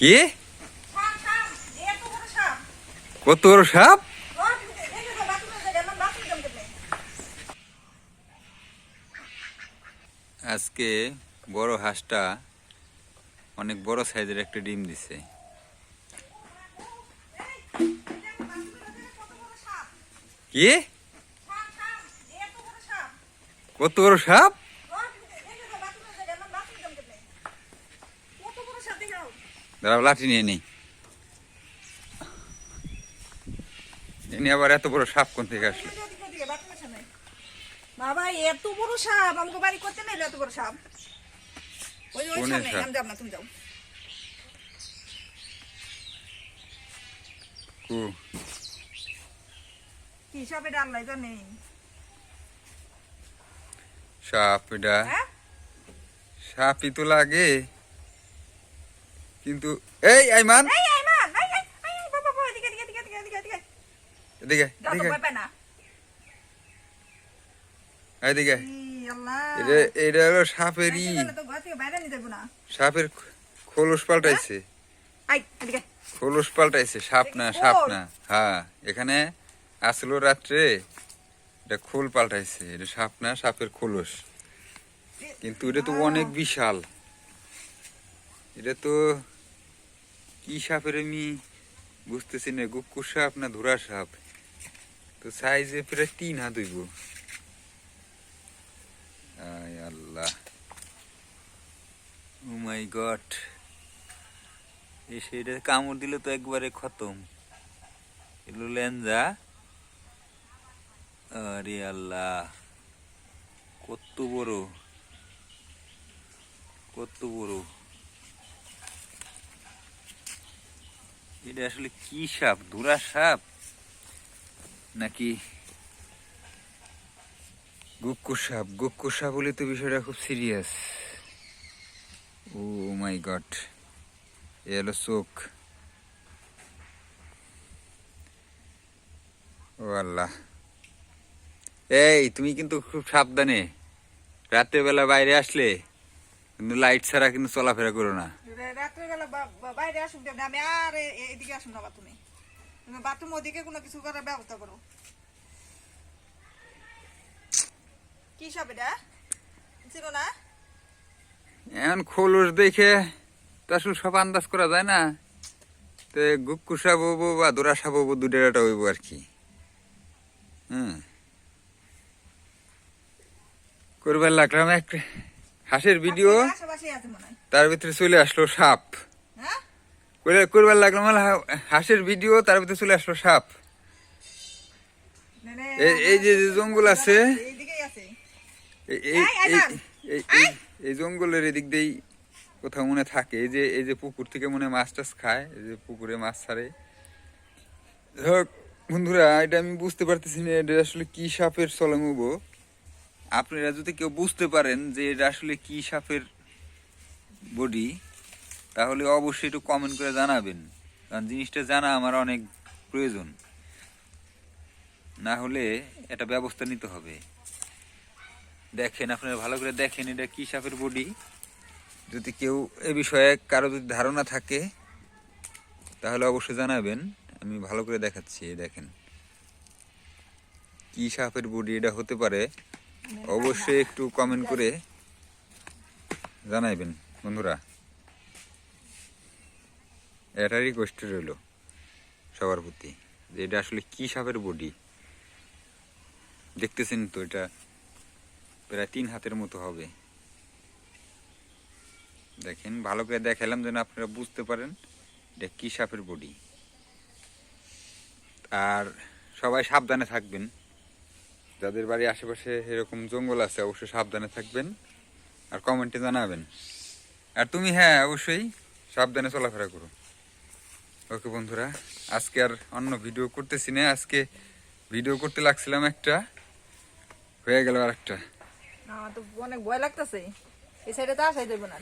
কি। কত সাপ? আজকে বড় হাঁসটা অনেক বড় সাইজের একটা ডিম দিছে কি। কত বড় সাপ ও, দেখে তো বাথরুমে যাবে, আমার বাথরুমে যাবে কেমনে? কত বড় সাপ দেখাও। দাঁড়াও লাঠি নিয়ে নেই। এনে আবার এত বড় সাপ কোন থেকে আসলো। বাবা এত বড় সাপ আমাকে বাড়ি করতে নেই এত বড় সাপ? ওই ওই সামনে যাব না তুমি যাও। কু? কি সাপ এটা? হ্যাঁ? সাপই তো লাগে। কিন্তু এই আইমান। এদিকে এটা হলো সাপেরই সাপের খোলস পাল্টাইছে। এদিকে। খোলস পাল্টাইছে সাপ না সাপ। না। হ্যাঁ এখানে আসলো রাত্রে। এটা খোল পাল্টাইছে এটা সাপ না সাপের খোলস। কিন্তু এটা তো অনেক বিশাল। এটা তো কি সাপের আমি বুঝতেছি না গুক্কুর সাপ না ধুরা সাপ? তো সাইজে প্রায় তিন হাত হইব। আল্লাহ। ও মাই গড এই সেইটা কামড় দিলে তো একবারে খতম। এলো লেঞ্জা আরে আল্লাহ, কত বড়। কত বড়। এটা আসলে কি সাপ? ধুরা সাপ? নাকি গুক্কু সাপ? গুক্কু সাপ হলে তো বিষয়টা খুব সিরিয়াস। ও মাই গড, এ হলো চোখ। ও আল্লাহ। এই, তুমি কিন্তু খুব সাবধানে। রাতের বেলা বাইরে আসলে কিন্তু লাইট ছাড়া কিন্তু চলাফেরা করো না। রাত্রে বেলা বা- বা- বাইরে আসুন দেব আমি আর এদিকে আসুন না বাথরুমে। বাথরুম ওদিকে কোনো কিছু করার ব্যবস্থা করো। কি সাপ এটা? ছিল না? এখন খোলস দেখে তো সব আন্দাজ করা যায় না। তো গুক্কু সাপ বা দোরা সাপ হব দুটাটা হইব আর কি। হুম। করবার লাগলাম এক হাঁসের ভিডিও হয়। তার ভিতরে চলে আসলো সাপ। হ্যাঁ? করে- করবার লাগলাম মানে হাঁসের ভিডিও তার ভিতরে চলে আসলো সাপ। এই- যে জঙ্গল আছে এই- জঙ্গলের এদিক দিয়েই কোথাও মনে থাকে। এই যে এই যে পুকুর থেকে মনে মাছ টাছ খায় এই যে পুকুরে মাছ ছাড়ে। হোক বন্ধুরা এটা আমি বুঝতে পারতেছি না এটা আসলে কি সাপের চলমুব আপনারা যদি কেউ বুঝতে পারেন যে এটা আসলে কি সাপের বডি তাহলে অবশ্যই একটু কমেন্ট করে জানাবেন। কারণ জিনিসটা জানা আমার অনেক প্রয়োজন। না হলে এটা ব্যবস্থা নিতে হবে। দেখেন, আপনারা ভালো করে দেখেন এটা কি সাপের বডি যদি কেউ এ বিষয়ে কারও যদি ধারণা থাকে, তাহলে অবশ্যই জানাবেন। আমি ভালো করে দেখাচ্ছি দেখেন। কি সাপের বডি এটা হতে পারে? অবশ্যই একটু কমেন্ট করে জানাইবেন, বন্ধুরা। এটা রিকোয়েস্ট রইল সবার প্রতি, যে এটা আসলে কি সাপের বডি দেখতেছেন তো, এটা প্রায় তিন হাতের মতো হবে। দেখেন, ভালো করে দেখালাম যেন আপনারা বুঝতে পারেন এটা কি সাপের বডি আর সবাই সাবধানে থাকবেন। যাদের বাড়ির আশেপাশে এরকম জঙ্গল আছে, অবশ্যই সাবধানে থাকবেন আর কমেন্টে জানাবেন। আর তুমি হ্যাঁ অবশ্যই সাবধানে চলাফেরা করো। ওকে বন্ধুরা, আজকে আর অন্য ভিডিও করতেছি না। আজকে ভিডিও করতে লাগছিলাম একটা, হয়ে গেল আর একটা অনেক ভয় লাগতেছে। এই সাইডে তো আসাই দেবো না।